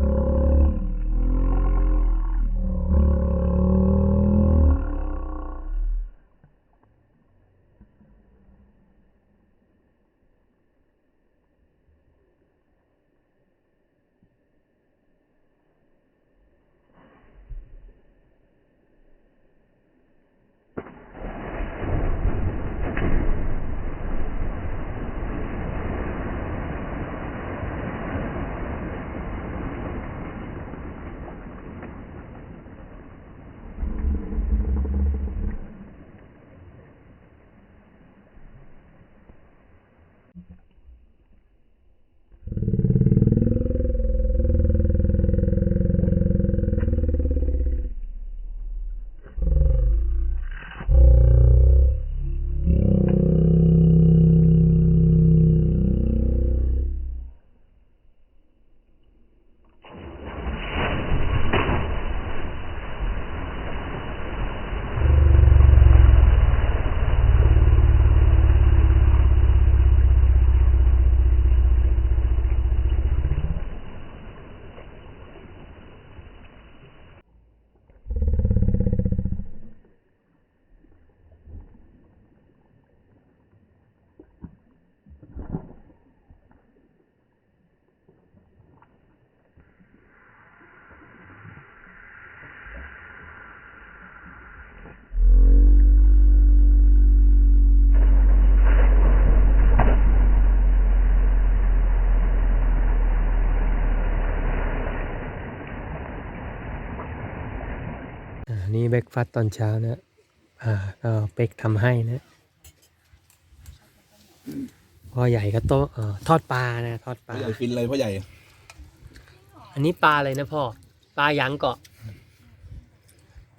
อ่ นี่เบรกฟาสต์ตอนเช้านะอ่าก็เป็กทำให้นะพ่อใหญ่ก็โตะเอ่อทอดปลานะทอดปพ่ลา อใหญ่ฟินเลยพ่อใหญ่อันนี้ปลาอะไรนะพ่อปลาหยังเกาะ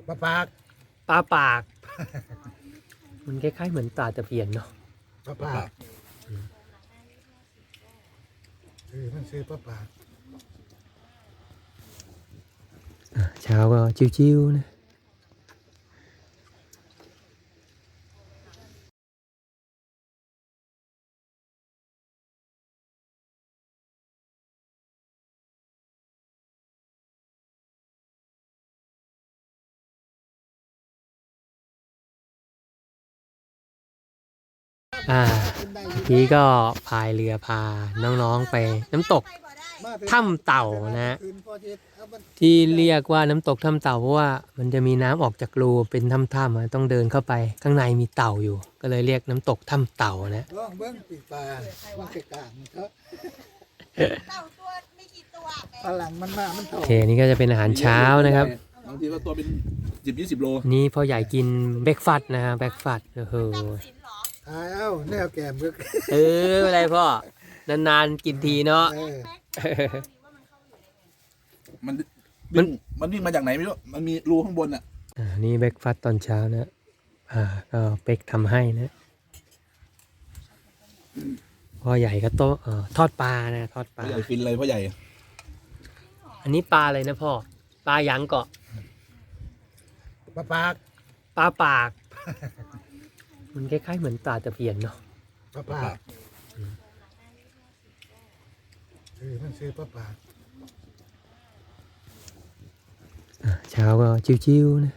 ปลาปากปลาปาก มันคล้ายๆเหมือนตาตะเพียนเนาะปลาปากเออมันซื้อปลาปากอ่าเช้าก็ชิวๆนะ อ่าเมื่อกี้ก็พายเรือพาน้องๆไปน้ำตกถ้ำเต่านะฮะที่เรียกว่าน้ำตกถ้ำเต่าเพราะว่ามันจะมีน้ำออกจากรูเป็นถ้ำๆอะต้องเดินเข้าไป ข้างในมีเต่าอยู่ ก็เลยเรียกน้ำตกถ้ำเต่านะลองเบิ้งปีกปลาว่าไก่กลางเขาเต่าตัวไม่กี่ตัวแม่ฝรั่งมันมามันโตโอเคนี่ก็จะเป็นอาหารเช้านะครับบางทีก็ตัวเป็นสิบยี่สิบโลอันนี่พ่อใหญ่กินเบรกฟาสต์นะฮะเบรกฟาสต์โอ้โหจำสินเหรอตายเอ้าแนวแก้มก็เออไม่เป็นไรพ่อ นานๆกินทีเนาะ เออมันมันวิ่งมันวิ่งมาจากไหนไม่รู้ มันมีรูข้างบนอะ อ่านี่เบรกฟาสต์ตอนเช้านะอ่าก็เป็กทำให้นะพ่อใหญ่ก็โตะเอ่อทอดปลานะทอดปพ่ลา อใหญ่ฟินเลยพ่อใหญ่ อันนี้ปลาอะไรนะพ่อ ปลาหยังเกาะปลาปากปลาปาก มันคล้ายๆเหมือนตาตะเพียนเนาะปลาปากเออมันซื้อปลาปากอ่าเช้าก็ชิวๆนะ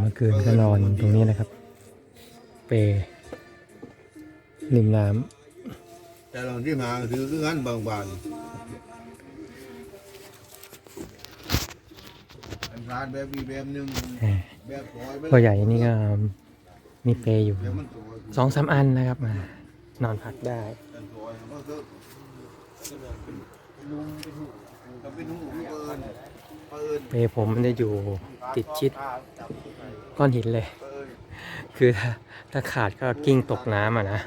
เมื่อคืนก็นอนตรงนี้นะครับ เปรริมน้แต่เราที่มาคือคืองั้นบางบานอันร้านแบบมีแบบหนึ่งำแหมแบบซอยไปพ่อใหญ่นี่ก็มีเปรอยู่แบบมันซอยสองสามอันนะครับมานอนพักได้มันซอยมันก็ลุงจะเป็นหูเปินเปิน เปรผมมันจะอยู่ติดชิดก้อนหินเลยเปินคือถ้าถ้าขาดก็กิ้งตกน้ำอะนะ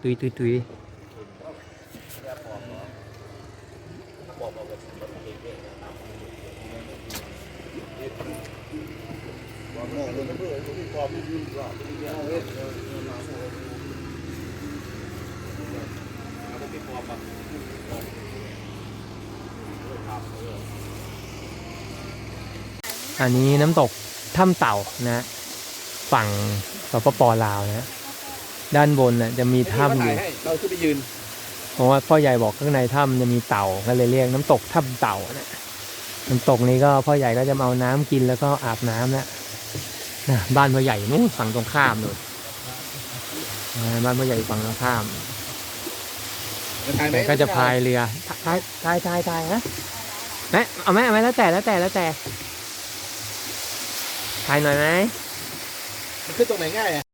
ตุยตุยตุยความม องเลยเพื่อนที่ความที่ยืนก็เอาเฮ็ดเออมาโอ้อันนี้น้ำตกถ้ำเต่านะฝั่งสปปลาวนะด้านบนน่ะจะมีถ้ำอยู่เราขึ้นไปยืนเพราะว่าพ่อใหญ่บอกข้างในถ้ำจะมีเต่าก็เลยเรียกน้ำตกถ้ำเต่านะน้ำตกนี้ก็พ่อใหญ่ก็จะมาเอาน้ำกินแล้วก็อาบน้ำนะนะบ้านพ่อใหญ่นู้นฝั่งตรงข้ามเลยบ้านพ่อใหญ่ฝั่งตรงข้ามแต่ก็จะพายเรือพายพายพายพายนะ แม่เอาไหมเอาไหมแล้วแต่แล้วแต่แล้วแต่ถ่ายหน่อยไหม มันขึ้นตรงไหนง่ายอะ